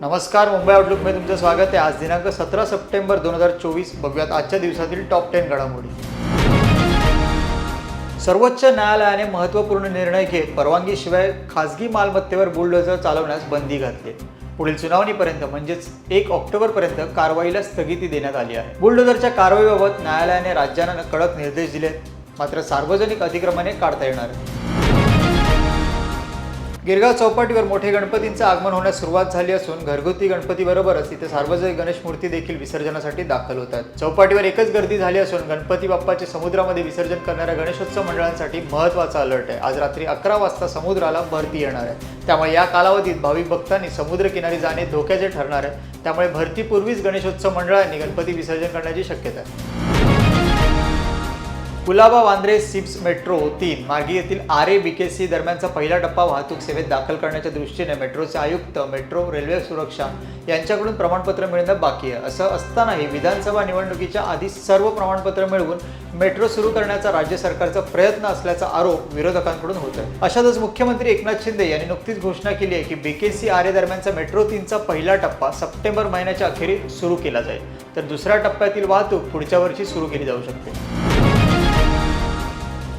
नमस्कार मुंबई आउटलुकमध्ये तुमचं स्वागत आहे. आज दिनांक सतरा सप्टेंबर दोन हजार चोवीस. बघूयात आजच्या दिवसातील टॉप टेन घडामोडी. सर्वोच्च न्यायालयाने महत्त्वपूर्ण निर्णय घेत परवानगीशिवाय खासगी मालमत्तेवर बुलडोझर चालवण्यास बंदी घातली. पुढील सुनावणीपर्यंत म्हणजेच एक ऑक्टोबरपर्यंत कारवाईला स्थगिती देण्यात आली आहे. बुलडोझरच्या कारवाईबाबत न्यायालयाने राज्यांना कडक निर्देश दिले मात्र सार्वजनिक अतिक्रमणे काढता येणार आहे. गिरगाव चौपाटीवर मोठे गणपतींचं आगमन होण्यास सुरुवात झाली असून घरगुती गणपतीबरोबरच तिथे सार्वजनिक गणेश मूर्ती देखील विसर्जनासाठी दाखल होतात. चौपाटीवर एकच गर्दी झाली असून गणपती बाप्पाचे समुद्रामध्ये विसर्जन करणाऱ्या गणेशोत्सव मंडळांसाठी महत्त्वाचा अलर्ट आहे. आज रात्री अकरा वाजता समुद्राला भरती येणार आहे. त्यामुळे या कालावधीत भाविक भक्तांनी समुद्रकिनारी जाणे धोक्याचे ठरणार आहे. त्यामुळे भरतीपूर्वीच गणेशोत्सव मंडळांनी गणपती विसर्जन करण्याची शक्यता आहे. कुलाबा वांद्रे सिप्स मेट्रो तीन मार्गी येथील आरे बीकेसी बी के सी दरम्यानचा पहिला टप्पा वाहतूक सेवेत दाखल करण्याच्या दृष्टीने मेट्रोचे आयुक्त मेट्रो रेल्वे सुरक्षा यांच्याकडून प्रमाणपत्र मिळणं बाकी आहे. असं असतानाही विधानसभा निवडणुकीच्या आधी सर्व प्रमाणपत्र मिळवून मेट्रो सुरू करण्याचा राज्य सरकारचा प्रयत्न असल्याचा आरोप विरोधकांकडून होत आहे अशातच मुख्यमंत्री एकनाथ शिंदे यांनी नुकतीच घोषणा केली आहे की बीकेसी आरे दरम्यानचा मेट्रो तीनचा पहिला टप्पा सप्टेंबर महिन्याच्या अखेरीस सुरू केला जाईल. तर दुसऱ्या टप्प्यातील वाहतूक पुढच्या वर्षी सुरू केली जाऊ शकते.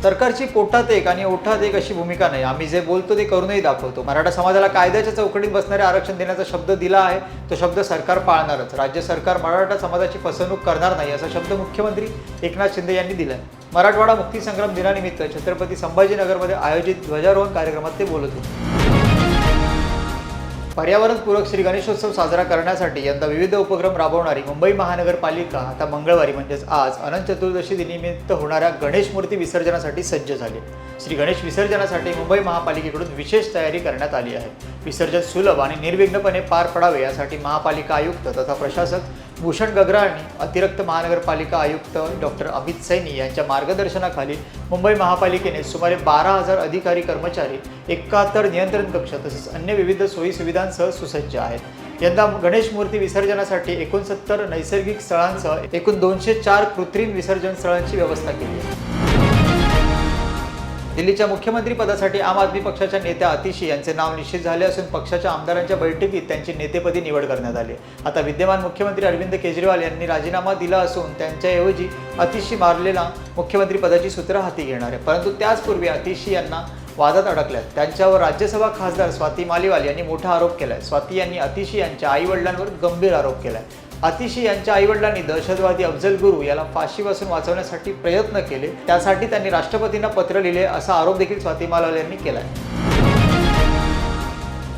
सरकारची पोटात एक आणि ओठात एक अशी भूमिका नाही. आम्ही जे बोलतो ते करूनही दाखवतो. मराठा समाजाला कायद्याच्या चौकटीत बसणारे आरक्षण देण्याचा शब्द दिला आहे तो शब्द सरकार पाळणारच. राज्य सरकार मराठा समाजाची फसवणूक करणार नाही असा शब्द मुख्यमंत्री एकनाथ शिंदे यांनी दिलाय. मराठवाडा मुक्तीसंग्राम दिनानिमित्त छत्रपती संभाजीनगरमध्ये आयोजित ध्वजारोहण कार्यक्रमात ते बोलत होते. पर्यावरणपूरक श्री गणेशोत्सव साजरा करण्यासाठी यंदा विविध उपक्रम राबवणारी मुंबई महानगरपालिका आता मंगळवारी म्हणजेच आज अनंत चतुर्दशी दिनिमित्त होणाऱ्या गणेश मूर्ती विसर्जनासाठी सज्ज झाली. श्री गणेश विसर्जनासाठी मुंबई महापालिकेकडून विशेष तयारी करण्यात आली आहे. विसर्जन सुलभ आणि निर्विघ्नपणे पार पडावे यासाठी महापालिका आयुक्त तथा प्रशासक भूषण गगरा आणि अतिरिक्त महानगरपालिका आयुक्त डॉक्टर अमित सैनी यांच्या मार्गदर्शनाखाली मुंबई महापालिकेने सुमारे बारा हजार अधिकारी कर्मचारी एकाहत्तर नियंत्रण कक्ष तसेच अन्य विविध सोयी सुविधांसह सुसज्ज आहेत. यंदा गणेश मूर्ती विसर्जनासाठी एकोणसत्तर नैसर्गिक स्थळांसह एकूण दोनशे चार कृत्रिम विसर्जन स्थळांची व्यवस्था केली आहे. दिल्लीच्या मुख्यमंत्री पदासाठी आम आदमी पक्षाच्या नेत्या अतिशी यांचे नाव निश्चित झाले असून पक्षाच्या आमदारांच्या बैठकीत त्यांची नेतेपदी निवड करण्यात आली आता विद्यमान मुख्यमंत्री अरविंद केजरीवाल यांनी राजीनामा दिला असून त्यांच्याऐवजी अतिशी मारलेला मुख्यमंत्री पदाची सूत्र हाती घेणार आहे. परंतु त्याचपूर्वी अतिशी यांना वादात अडकल्यात. त्यांच्यावर राज्यसभा खासदार स्वाती मालिवाल यांनी मोठा आरोप केलाय. स्वाती यांनी अतिशी यांच्या आईवडिलांवर गंभीर आरोप केलाय. अतिशी यांच्या आईवडिलांनी दहशतवादी अफजल गुरु याला फाशीपासून वाचवण्यासाठी प्रयत्न केले. त्यासाठी त्यांनी राष्ट्रपतींना पत्र लिहिले असा आरोप देखील स्वाती मालावाल यांनी केलाय.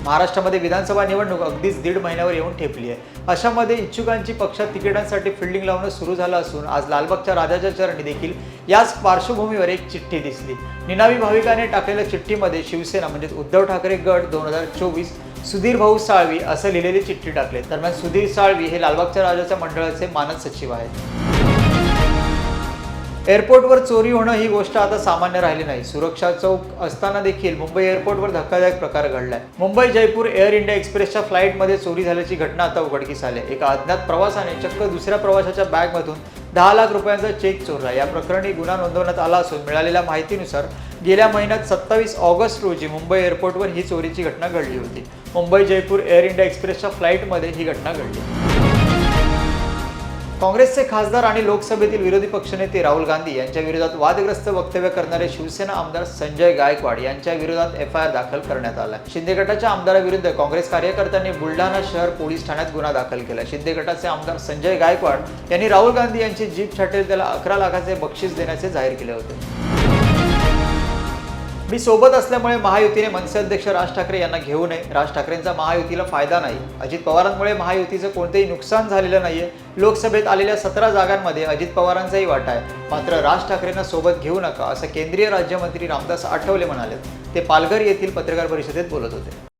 महाराष्ट्रामध्ये विधानसभा निवडणूक अगदीच दीड महिन्यावर येऊन ठेपली आहे. अशामध्ये इच्छुकांची पक्षात तिकिटांसाठी फिल्डिंग लावणं सुरू झालं असून आज लालबागच्या राजाच्या चरणी देखील याच पार्श्वभूमीवर एक चिठ्ठी दिसली. निनावी भाविकाने टाकलेल्या चिठ्ठीमध्ये शिवसेना म्हणजेच उद्धव ठाकरे गट दोन हजार चोवीस सुधीर भाऊ साळवी असं लिहिलेली चिठ्ठी टाकले दरम्यान सुधीर साळवी हे लालबागच्या राजाच्या मंडळाचे मानद सचिव आहेत. एअरपोर्टवर चोरी होणं ही गोष्ट आता सामान्य राहिली नाही. सुरक्षा चौक असताना देखील मुंबई एअरपोर्टवर धक्कादायक प्रकार घडलाय. मुंबई जयपूर एअर इंडिया एक्सप्रेसच्या फ्लाईटमध्ये चोरी झाल्याची घटना आता उघडकीस आली एका अज्ञात प्रवासाने चक्क दुसऱ्या प्रवाशाच्या बॅगमधून दहा लाख रुपयांचा चेक चोरला. या प्रकरणी गुन्हा नोंदवण्यात आला असून मिळालेल्या माहितीनुसार गेल्या महिन्यात सत्तावीस ऑगस्ट रोजी मुंबई एअरपोर्टवर ही चोरीची घटना घडली होती. मुंबई जयपूर एअर इंडिया एक्सप्रेसच्या फ्लाईटमध्ये ही घटना घडली. काँग्रेसचे खासदार आणि लोकसभेतील विरोधी पक्षनेते राहुल गांधी यांच्या विरोधात वादग्रस्त वक्तव्य करणारे शिवसेना आमदार संजय गायकवाड यांच्या विरोधात एफ आय आर दाखल करण्यात आला. शिंदे गटाच्या आमदाराविरुद्ध काँग्रेस कार्यकर्त्यांनी बुलढाणा शहर पोलीस ठाण्यात गुन्हा दाखल केला. शिंदे गटाचे आमदार संजय गायकवाड यांनी राहुल गांधी यांची जीप छाटेल त्याला अकरा लाखाचे बक्षीस देण्याचे जाहीर केले होते. मी सोबत असल्यामुळे महायुतीने मनसे अध्यक्ष राज ठाकरे यांना घेऊ नये. राज ठाकरेंचा महायुतीला फायदा नाही. अजित पवारांमुळे महायुतीचं कोणतेही नुकसान झालेलं नाहीये. लोकसभेत आलेल्या सतरा जागांमध्ये अजित पवारांचाही वाटा आहे. मात्र राज ठाकरेंना सोबत घेऊ नका असं केंद्रीय राज्यमंत्री रामदास आठवले म्हणाले. ते पालघर येथील पत्रकार परिषदेत बोलत होते.